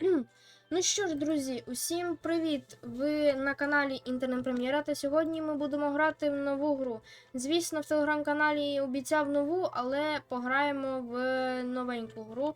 Ну що ж, друзі, усім привіт! Ви на каналі Інтернет Прем'єра, та сьогодні ми будемо грати в нову гру. Звісно, в телеграм-каналі обіцяв нову, але пограємо в новеньку гру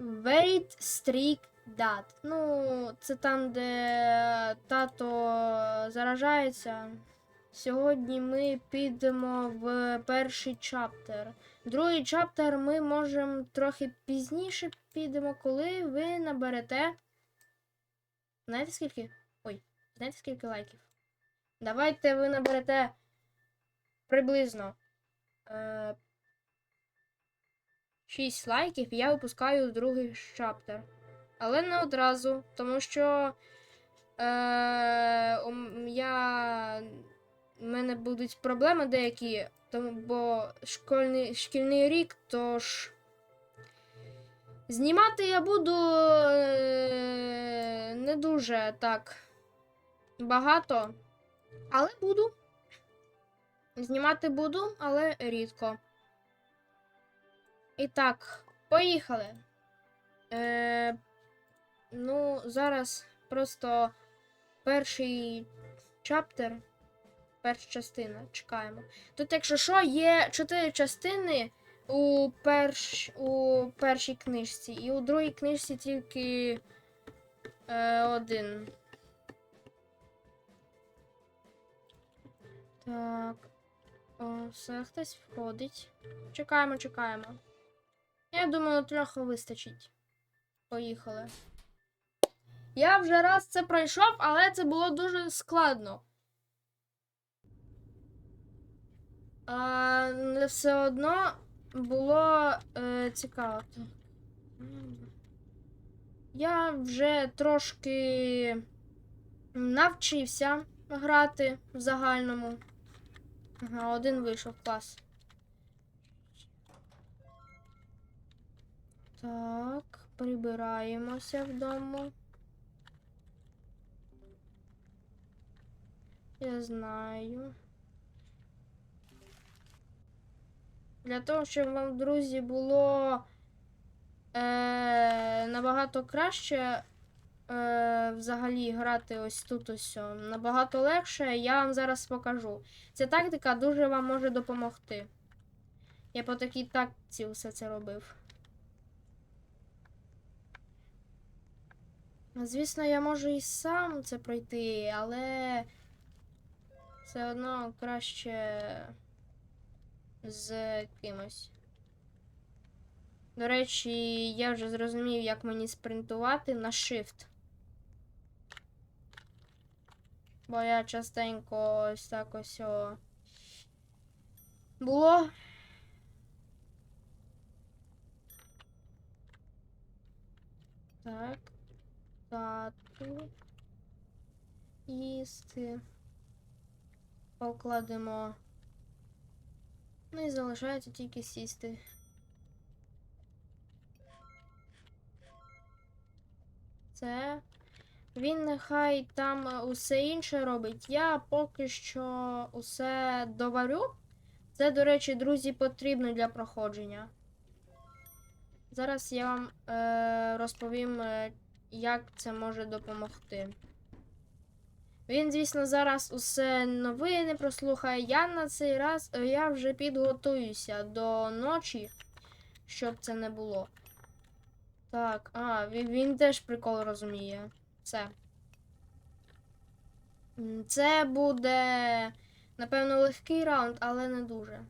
Wait Streak Dad. Ну, це там, де тато заражається. Сьогодні ми підемо в перший чаптер. Другий чаптер ми можемо трохи пізніше підемо, коли ви наберете. Знаєте скільки? Ой, знаєте скільки лайків? Давайте ви наберете приблизно е, 6 лайків, і я випускаю другий чаптер. Але не одразу, тому що е, я. Мене будуть проблеми деякі, тому, бо школьний, шкільний рік, тож. Знімати я буду е, не дуже так багато, але буду. Знімати буду, але рідко. І так, поїхали. Е, ну, зараз просто перший чаптер, перша частина. Чекаємо. Тут, якщо що, є чотири частини у, перш, у першій книжці, і у другій книжці тільки е, один. Так. О, все, хтось входить. Чекаємо, чекаємо. Я думаю, трохи вистачить. Поїхали. Я вже раз це пройшов, але це було дуже складно. А, все одно було е, цікаво. Я вже трошки навчився грати в загальному. Ага, один вийшов клас. Так, прибираємося вдома. Я знаю. Для того, щоб вам, друзі, було е, набагато краще е, взагалі грати ось тут ось. Набагато легше, я вам зараз покажу. Ця тактика дуже вам може допомогти. Я по такій тактиці все це робив. Звісно, я можу і сам це пройти, але все одно краще з кимось. До речі, я вже зрозумів, як мені спринтувати на Shift. Бо я частенько ось так ось о... було. Так. Тату. Їсти. Покладемо. Ну і залишається тільки сісти. Це. Він нехай там усе інше робить. Я поки що усе доварю. Це, до речі, друзі, потрібно для проходження. Зараз я вам е, розповім, е, як це може допомогти. Він, звісно, зараз усе новини прослухає. Я на цей раз е, я вже підготуюся до ночі, щоб це не було. Так, а, він, він теж прикол розуміє. Все. Це буде, напевно, легкий раунд, але не дуже.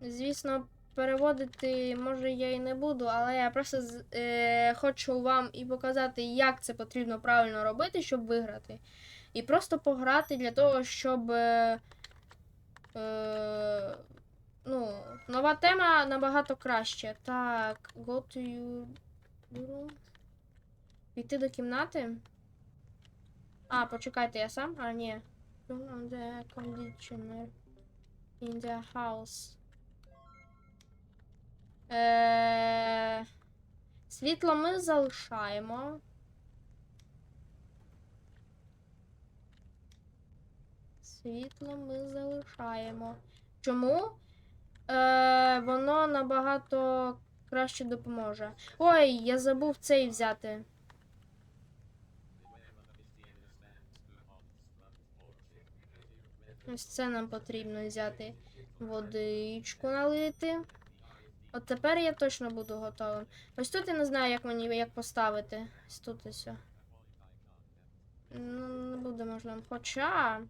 Звісно, переводити, може, я і не буду, але я просто е, хочу вам і показати, як це потрібно правильно робити, щоб виграти. І просто пограти для того, щоб. Е, е, ну, нова тема набагато краще. Так, go to your room. Піти до кімнати. А, почекайте, я сам? А, ні. The conditioner in the house. Е... Світло ми залишаємо. Світло ми залишаємо. Чому? Е, воно набагато краще допоможе. Ой, я забув цей взяти. Ось це нам потрібно взяти. Водичку налити. От тепер я точно буду готовим. Ось тут я не знаю, як мені як поставити. Ось тут ось. о. Ну, не буде можливо. Хоча.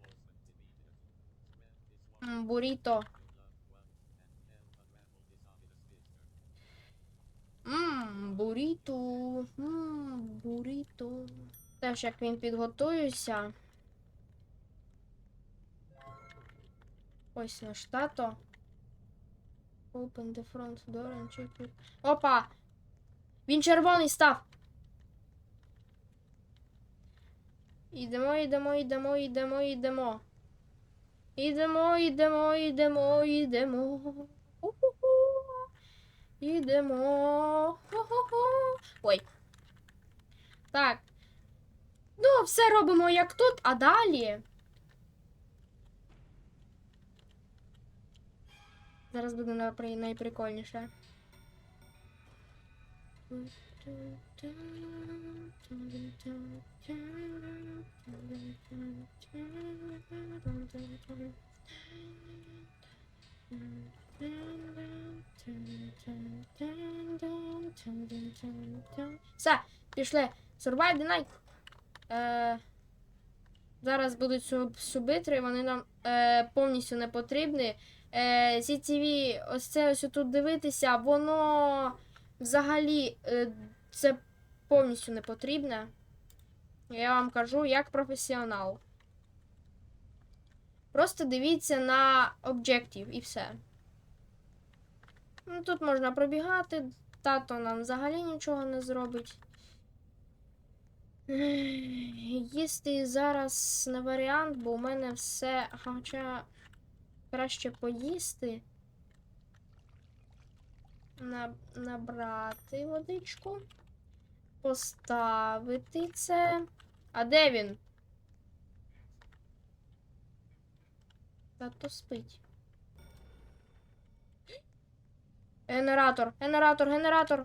Буріто. Мм, буріто. Мм, буріто. Теж як він підготується. Ось наш тато. Open the front door and check it. Опа! Він червоний став. Ідемо, ідемо, ідемо, ідемо, ідемо. Ідемо, ідемо, ідемо, ідемо. Ідемо. Ой. Так. Ну, все робимо як тут, а далі. Зараз буде найприкольніше. Все, пішли. Survive the night. Е, зараз будуть суб- субтитри, вони нам е, повністю не потрібні. Е, CTV, ось це ось тут дивитися, воно взагалі е, це повністю не потрібне. Я вам кажу, як професіонал. Просто дивіться на об'єктив і все. Ну, тут можна пробігати, тато нам взагалі нічого не зробить. Їсти зараз не варіант, бо у мене все. Хоча краще поїсти. На, набрати водичку. Поставити це. А де він? Тато спить. Генератор, генератор, генератор.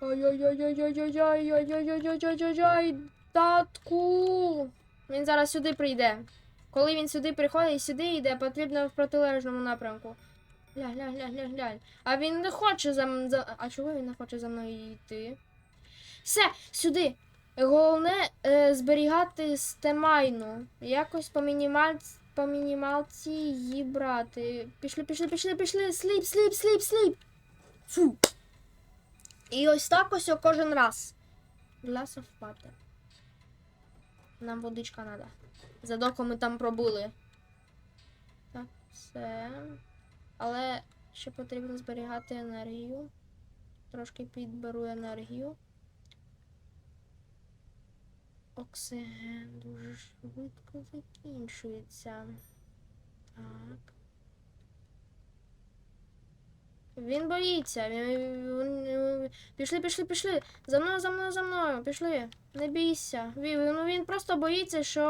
Ой-ой-ой-ой-ой-ой-ой-ой-ой-ой-ой-ой-ой-ой-ой-ой. Татку. Він зараз сюди прийде. Коли він сюди приходить і сюди йде, потрібно в протилежному напрямку. Глянь, глянь, глянь, глянь, глянь. А він не хоче за, м- за. А чого він не хоче за мною йти? Все, сюди. Головне е, зберігати стемайну. Якось по, мінімаль... по мінімалці її брати. Пішли, пішли, пішли, пішли. Сліп, сліп, сліп, сліп. Фу. І ось так ось кожен раз. Glass of water. Нам водичка треба. Задоку ми там пробули. Так, все. Але ще потрібно зберігати енергію. Трошки підберу енергію. Оксиген дуже швидко закінчується. Так. Він боїться. Пішли, пішли, пішли. За мною, за мною, за мною. Пішли. Не бійся. Він, ну, він просто боїться, що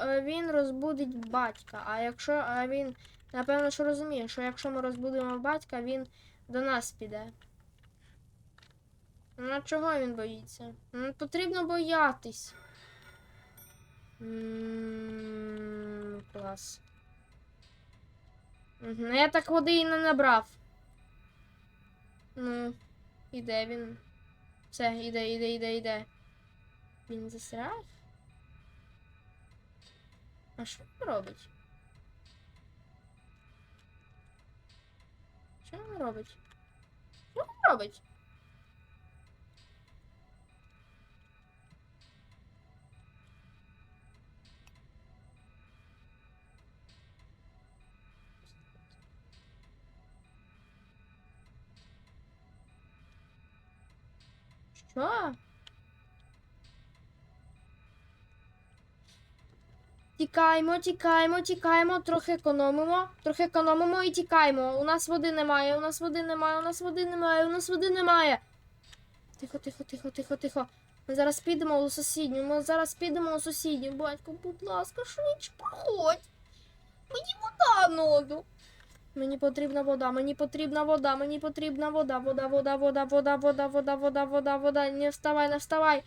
е, він розбудить батька. А якщо а він, напевно, що розуміє, що якщо ми розбудимо батька, він до нас піде. Ну, чого він боїться? Ну, потрібно боятись. М, Клас. Мгм, Я так води і не набрав. Ну, іде він. Все, іде, іде, іде, іде. Він застряг? А що він робить? Що він робить? Що він робить? Що? Тікаємо, тікаємо, тікаємо, трохи економимо, трохи економимо і тікаємо. У нас води немає, у нас води немає, у нас води немає, у нас води немає. Тихо, тихо, тихо, тихо, тихо. Ми зараз підемо у сусідню, ми зараз підемо у сусідню. Батько, будь ласка, швидше проходь. Мені вода голоду. Мені потрібна вода, мені потрібна вода, мені потрібна вода, вода, вода, вода, вода, вода, вода, вода, вода, вода. Не вставай, не вставай.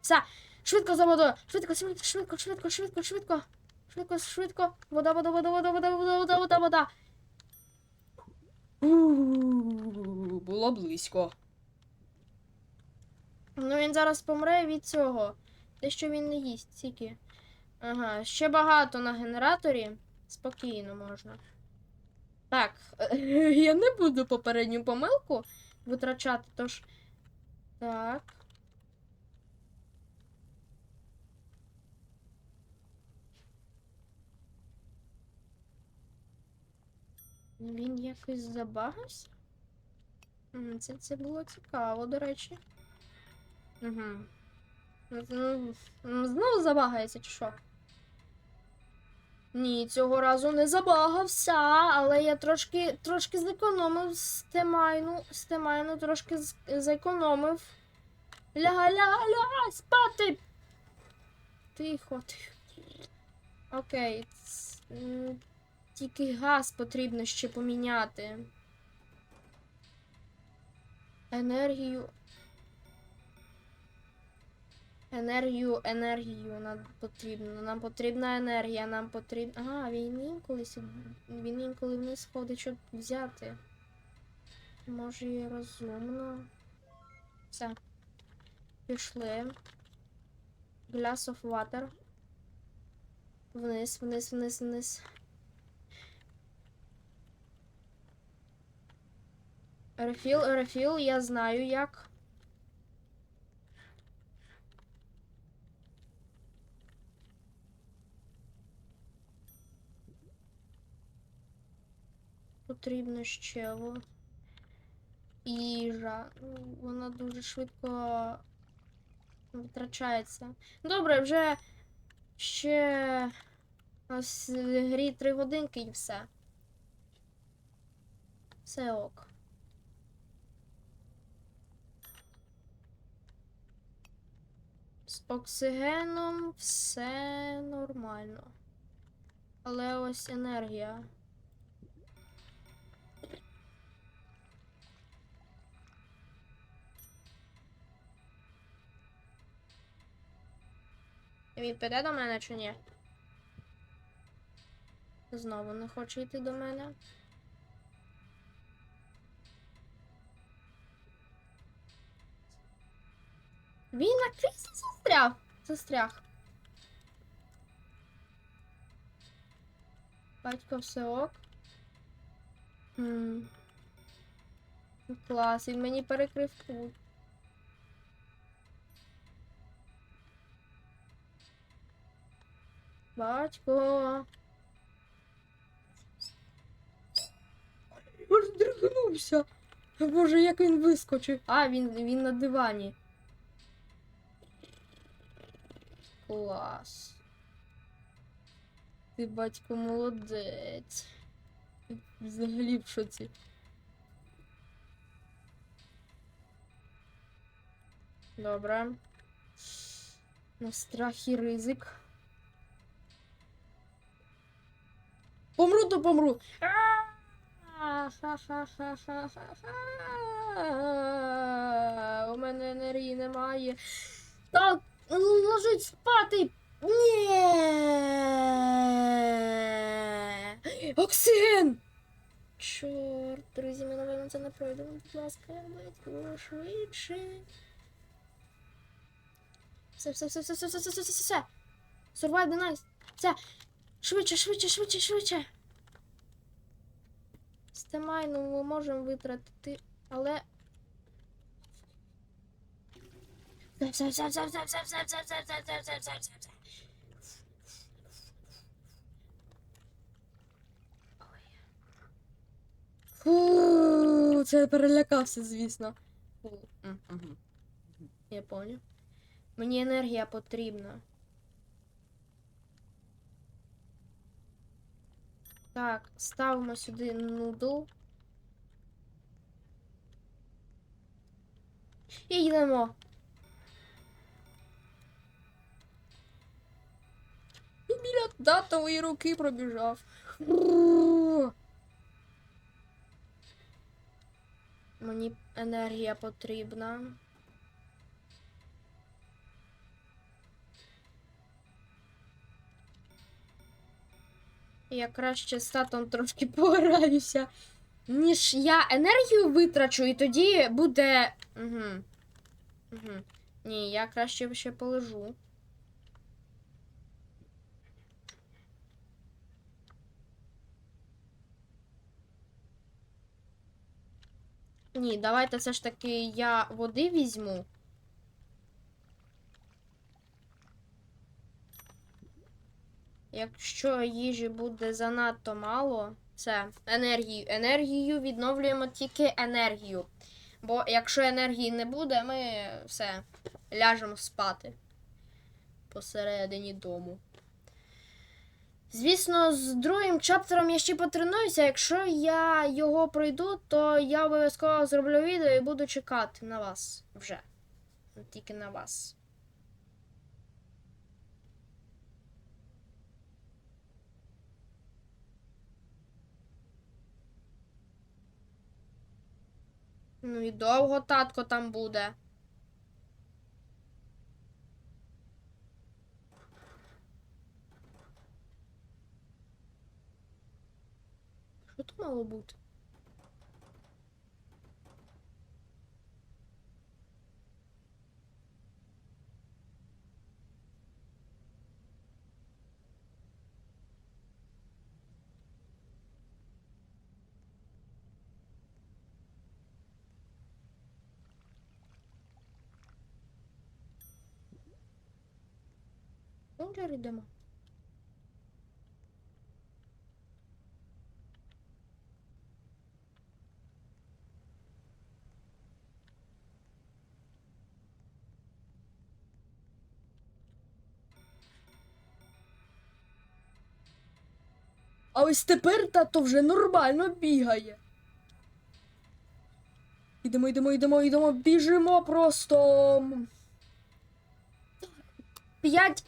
Все, швидко за водою. Швидко, швидко, швидко, швидко, швидко, швидко. Швидко, швидко. Вода, вода, вода, вода, вода, вода, вода, вода, вода. Було близько. Ну він зараз помре від цього. Те, що він не їсть, тільки. Ага, ще багато на генераторі. Спокійно можна. Так, я не буду попередню помилку витрачати, тож. Так. Він якось забагався? Це, це було цікаво, до речі. Угу. Знову забагається, чи що? Ні, цього разу не забагався, але я трошки, трошки зекономив стемайну, стемайну трошки зекономив. Ляга, спати! Тихо, тихо. Окей. Тільки газ потрібно ще поміняти. Енергію. Енергію, енергію нам потрібно. Нам потрібна енергія, нам потрібна. А, він інколи. Він інколи вниз ходить, щоб взяти. Може і розумно. Все. Пішли. Glass of water. Вниз, вниз, вниз, вниз. Рефіл, рефіл, я знаю як. Потрібно ще. Їжа. Ну, Вона дуже швидко витрачається. Добре, вже ще ось грі три годинки і все. Все ок. З оксигеном все нормально. Але ось енергія. Він піде до мене чи ні? Знову не хоче йти до мене. Він на кріслі застряг. Застряг. Батько все ок. Хм. Клас, він мені перекрив путь. Батько. Роздригнувся. Боже, як він вискочив. А, він, він на дивані. Клас. Ти, батько, молодець. Взагалі в шоці. Добре. На страх і ризик. Помру, то помру. У мене енергії немає. Так, ложить спати. Ні. Оксиген! Чорт, друзі, ми, напевно, це не пройдемо. Будь ласка, батько, швидше. Все, все, все, все, все, все, все, все, все, все. Survive the night. Все. Швидше, швидше, швидше, швидше. Стемайну ми можемо витратити, але. Все, все, все, все, все, все, все, все, все, все, все, все, все. Фу, це я перелякався, звісно. Фу. Я понял. Мені енергія потрібна. Так, ставимо сюди нудл. І йдемо. І біля датової руки пробіжав. Мені енергія потрібна. Я краще з татом трошки пограюся, ніж я енергію витрачу, і тоді буде. Угу. Угу. Ні, я краще ще полежу. Ні, давайте все ж таки я води візьму. Якщо їжі буде занадто мало, це енергію. Енергію відновлюємо тільки енергію. Бо якщо енергії не буде, ми все ляжемо спати посередині дому. Звісно, з другим чаптером я ще потренуюся. Якщо я його пройду, то я обов'язково зроблю відео і буду чекати на вас вже. Тільки на вас. Ну і довго татко там буде. Що тут мало бути? Отже, йдемо. А ось тепер тато вже нормально бігає. Ідемо, йдемо, йдемо, йдемо, біжимо просто. П'ять.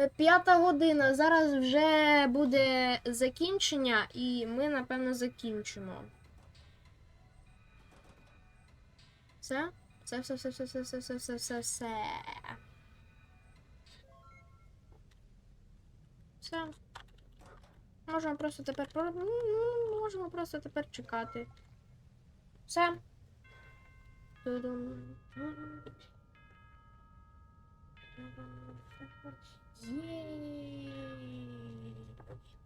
Е, П'ята година. Зараз вже буде закінчення, і ми, напевно, закінчимо. Все? Все, все, все, все, все, все, все, все, все, все. Все. Можемо просто тепер м, м, можемо просто тепер чекати. Все. Тудум.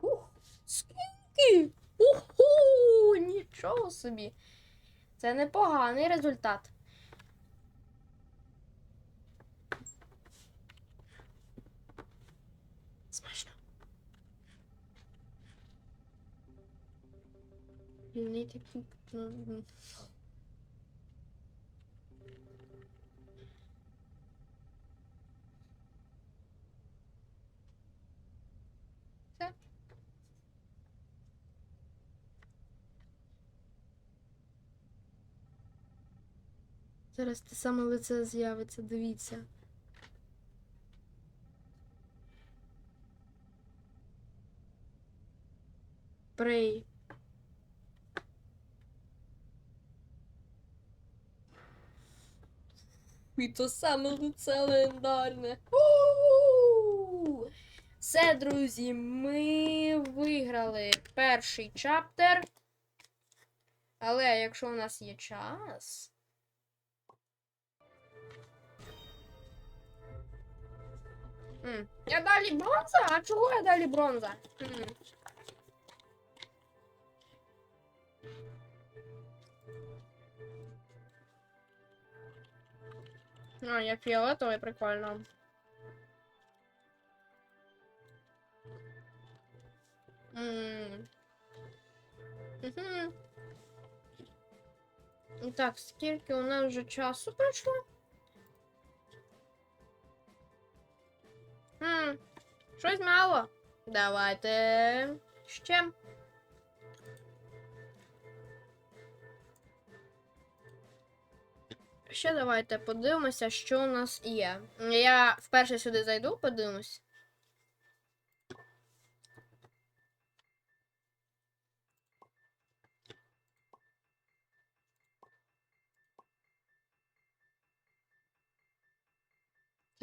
Ух, скільки? Уху! Нічого собі. Це непоганий результат. Смачно. Не такі. Зараз те саме лице з'явиться, дивіться. Прей. І то саме лице легендарне. Все, друзі, ми виграли перший чаптер. Але якщо у нас є час. М, Я далі бронза? А чого я далі бронза? М. А, я фіолетовий, прикольно. М. Мгм. І Так, скільки у нас вже часу пройшло? Хм, щось мало. Давайте ще. Ще давайте подивимося, що у нас є. Я вперше сюди зайду, подивимось.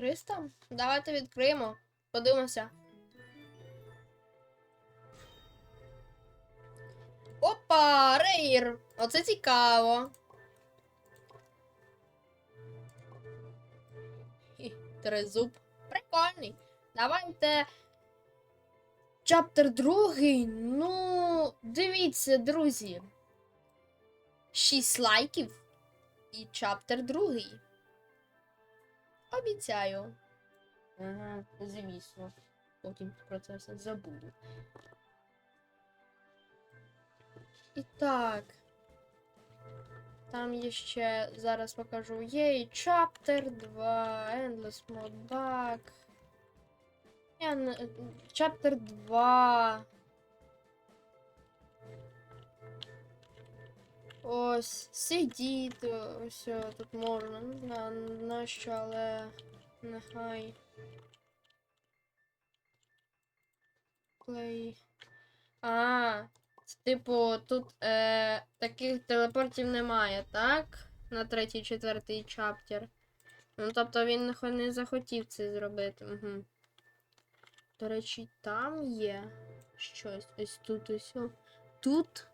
300? Давайте відкриємо. Подивимося. Опа, рейр! Оце цікаво. Хі, Тризуб. Прикольний. Давайте. Чаптер другий. Ну, дивіться, друзі. 6 лайків. І чаптер другий. Обіцяю. Ага, звісно. Потім про це все забуду. І так. Там є ще, зараз покажу, є і Chapter 2, Endless Mode Bug. Я. Chapter 2. Ось, сидіти, ось тут можна. Не знаю, на що, але нехай. Play. А, це, типу, тут е, таких телепортів немає, так? На третій, четвертий чаптер. Ну, тобто він не захотів це зробити. Угу. До речі, там є щось. Ось тут ось. Тут.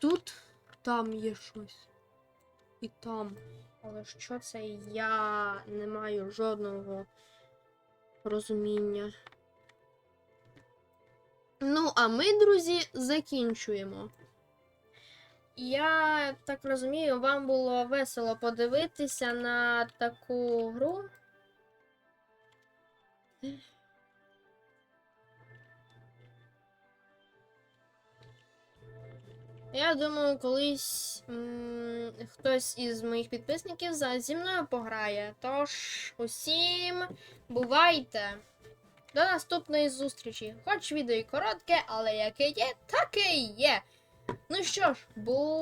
Тут там є щось. І там. Але що це я не маю жодного розуміння. Ну, а ми, друзі, закінчуємо. Я так розумію, вам було весело подивитися на таку гру. Я думаю, колись м, хтось із моїх підписників зі мною пограє. Тож, усім бувайте! До наступної зустрічі. Хоч відео і коротке, але яке є, таке є. Ну що ж, бувайте!